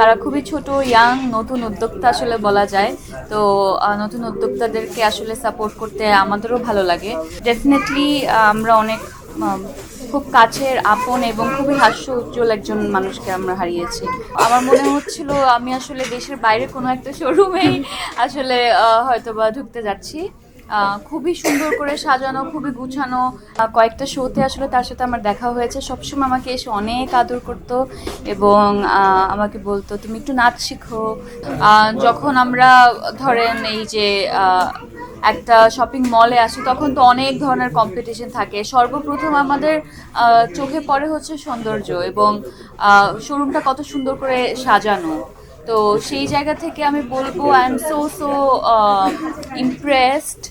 তারা খুবই ছোট ইয়াং নতুন উদ্যোক্তা আসলে বলা যায়। তো নতুন উদ্যোক্তাদেরকে আসলে সাপোর্ট করতে আমাদেরও ভালো লাগে। ডেফিনেটলি আমরা অনেক খুব কাছের, আপন এবং খুবই হাস্য উজ্জ্বল একজন মানুষকে আমরা হারিয়েছি। আমার মনে হচ্ছিল আমি আসলে দেশের বাইরে কোনো একটা শোরুমেই আসলে হয়তোবা ঢুকতে যাচ্ছি। খুবই সুন্দর করে সাজানো, খুবই গুছানো। কয়েকটা শোতে আসলে তার সাথে আমার দেখা হয়েছে। সবসময় আমাকে এসে অনেক আদর করতো এবং আমাকে বলতো, তুমি একটু নাচ শিখো। যখন আমরা, ধরেন এই যে একটা শপিং মলে আসি, তখন তো অনেক ধরনের কম্পিটিশন থাকে। সর্বপ্রথম আমাদের চোখে পড়ে হচ্ছে সৌন্দর্য এবং শোরুমটা কত সুন্দর করে সাজানো। তো সেই জায়গা থেকে আমি বলব I am so so impressed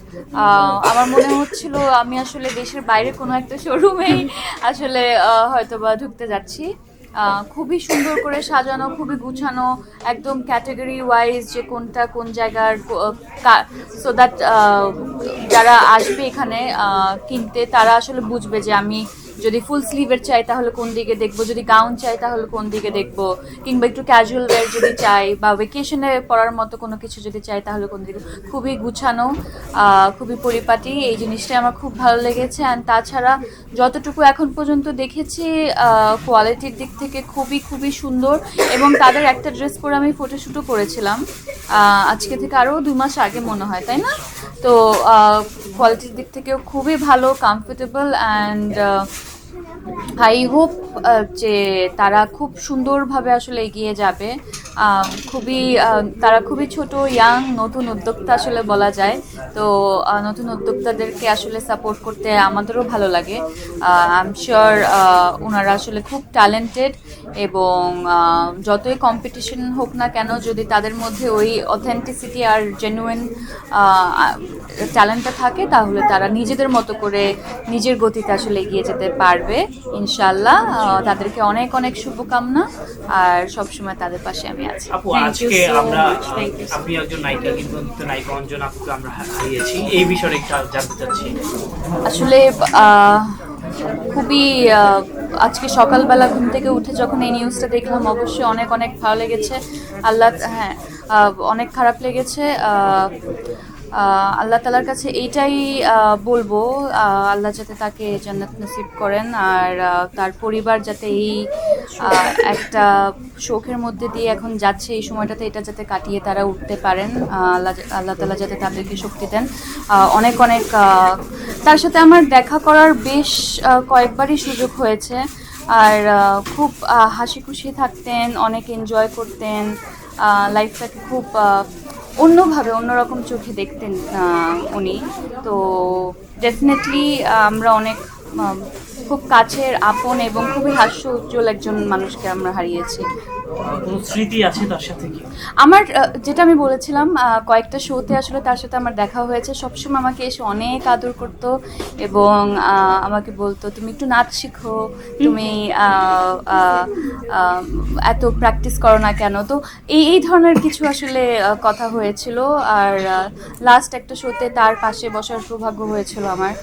আমার মনে হচ্ছিল আমি আসলে দেশের বাইরে কোনো একটা শোরুমেই আসলে আহ, হয়তোবা ঢুকতে যাচ্ছি। খুবই সুন্দর করে সাজানো খুবই গুছানো একদম ক্যাটাগরি ওয়াইজ যে কোনটা কোন জায়গার সো দ্যাট যারা আসবে এখানে কিনতে তারা আসলে বুঝবে যে আমি যদি ফুল স্লিভের চাই, তাহলে কোন দিকে দেখব? যদি গাউন চাই, তাহলে কোন দিকে দেখব? কিংবা একটু ক্যাজুয়াল ওয়্যার যদি চাই, বা ভেকেশনে পরার মতো কোনো কিছু যদি চাই, তাহলে কোন দিকে? খুবই গুছানো খুবই পরিপাটি, এই জিনিসটাই আমার খুব ভালো লেগেছে। অ্যান্ড তাছাড়া যতটুকু এখন পর্যন্ত দেখেছি কোয়ালিটির দিক থেকে খুবই খুবই সুন্দর এবং তাদের একটা ড্রেস পরে আমি ফটোশ্যুটও করেছিলাম। আজকে থেকে আরও দু মাস আগে মনে হয়, তাই না? তো কোয়ালিটির দিক থেকেও খুবই ভালো কমফোর্টেবল অ্যান্ড আই হোপ যে তারা খুব সুন্দরভাবে আসলে এগিয়ে যাবে। খুবই তারা খুবই ছোট ইয়াং নতুন উদ্যোক্তা আসলে বলা যায়। তো নতুন উদ্যোক্তাদেরকে আসলে সাপোর্ট করতে আমাদেরও ভালো লাগে। আই এম শিওর ওনারা আসলে খুব ট্যালেন্টেড এবং যতই কম্পিটিশন হোক না কেন যদি তাদের মধ্যে ওই অথেন্টিসিটি আর জেনুইন ট্যালেন্টটা থাকে তাহলে তারা নিজেদের মতো করে নিজের গতিতে আসলে এগিয়ে যেতে পারবে ইনশাল্লাহ তাদেরকে অনেক অনেক শুভকামনা আর সবসময় তাদের পাশে আমি আছি। আপু আজকে আমরা আপনি একজন নায়িকা কিন্তু নায়িকা অঞ্জন আপুকে আমরা হারিয়েছি। এই বিষয়ে একটু জানতে চাচ্ছি। আসলে খুবই আজকে সকালবেলা ঘুম থেকে উঠে যখন এই নিউজটা দেখলাম, অবশ্যই অনেক অনেক ভালো লেগেছে। আল্লাহ হ্যাঁ অনেক খারাপ লেগেছে। আল্লাহ তালার কাছে এইটাই বলব আল্লাহ যাতে তাকে জান্নাত নসিব করেন আর তার পরিবার যাতে এই একটা শোকের মধ্যে দিয়ে এখন যাচ্ছে এই সময়টাতে এটা যাতে কাটিয়ে তারা উঠতে পারেন আল্লাহ আল্লাহ তালা যাতে তাদেরকে শক্তি দেন। অনেক অনেক তার সাথে আমার দেখা করার বেশ কয়েকবারই সুযোগ হয়েছে। আর খুব হাসি খুশি থাকতেন, অনেক এনজয় করতেন লাইফটাকে খুব অন্যভাবে, অন্যরকম চোখে দেখতেন উনি। তো ডেফিনেটলি আমরা অনেক খুব কাছের আপন এবং খুবই হাস্য উজ্জ্বল একজন মানুষকে আমরা হারিয়েছি। কোনো স্মৃতি আছে তার সাথে কি? আমার যেটা আমি বলেছিলাম কয়েকটা শোতে আসলে তার সাথে আমার দেখা হয়েছে। সবসময় আমাকে এসে অনেক আদর করতো এবং আমাকে বলতো, তুমি একটু নাচ শিখো, তুমি এত প্র্যাকটিস করো না কেন? তো এই এই ধরনের কিছু আসলে কথা হয়েছিল। আর লাস্ট একটা শোতে তার পাশে বসার সৌভাগ্য হয়েছিল আমার।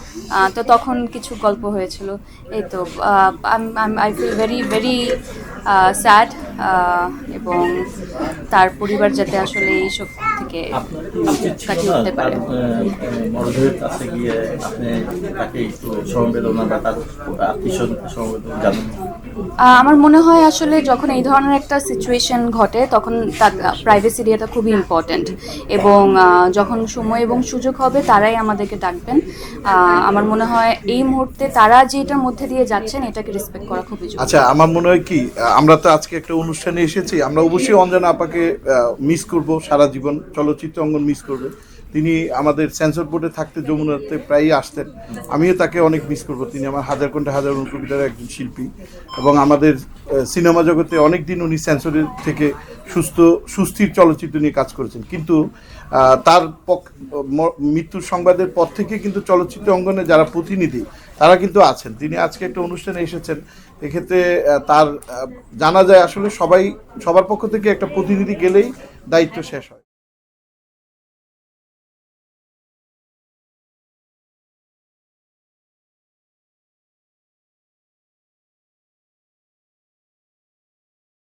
তো তখন কিছু গল্প হয়েছিল। এই তো I feel very very sad এবং তার পরিবার যাতে আসলে এইসব থেকে কাটিয়ে উঠতে পারে? কাছে গিয়ে আপনি তাকে একটু সমবেদনা বা তার আত্মীয় সমবেদনা জানান? আমার মনে হয় আসলে যখন এই ধরনের একটা সিচুয়েশন ঘটে, তখন তার প্রাইভেসি এরিয়াটা খুবই ইম্পর্ট্যান্ট এবং যখন সময় এবং সুযোগ হবে, তারাই আমাদেরকে ডাকবেন। আমার মনে হয় এই মুহূর্তে তারা যেটার মধ্যে দিয়ে যাচ্ছেন, এটাকে রেসপেক্ট করা খুবই আচ্ছা আমার মনে হয় কি আমরা তো আজকে একটা অনুষ্ঠানে এসেছি, আমরা অবশ্যই অঞ্জনা আপাকে মিস করব, সারা জীবন চলচ্চিত্র অঙ্গন মিস করবে। তিনি আমাদের সেন্সর বোর্ডে থাকতে যমুনাতে প্রায়ই আসতেন। আমিও তাকে অনেক মিস করব। তিনি আমার হাজার ঘণ্টা, হাজার কবিতার একজন শিল্পী এবং আমাদের সিনেমা জগতে অনেক দিন উনি সেন্সরের থেকে সুস্থ, সুস্থির চলচ্চিত্র নিয়ে কাজ করেছেন। কিন্তু তার মৃত্যুর সংবাদের পর থেকে কিন্তু চলচ্চিত্র অঙ্গনে যারা প্রতিনিধি, তারা কিন্তু আছেন। তিনি আজকে একটা অনুষ্ঠানে এসেছেন। এক্ষেত্রে তার জানা যায় আসলে সবাই, সবার পক্ষ থেকে একটা প্রতিনিধি গেলেই দায়িত্ব শেষ হয়।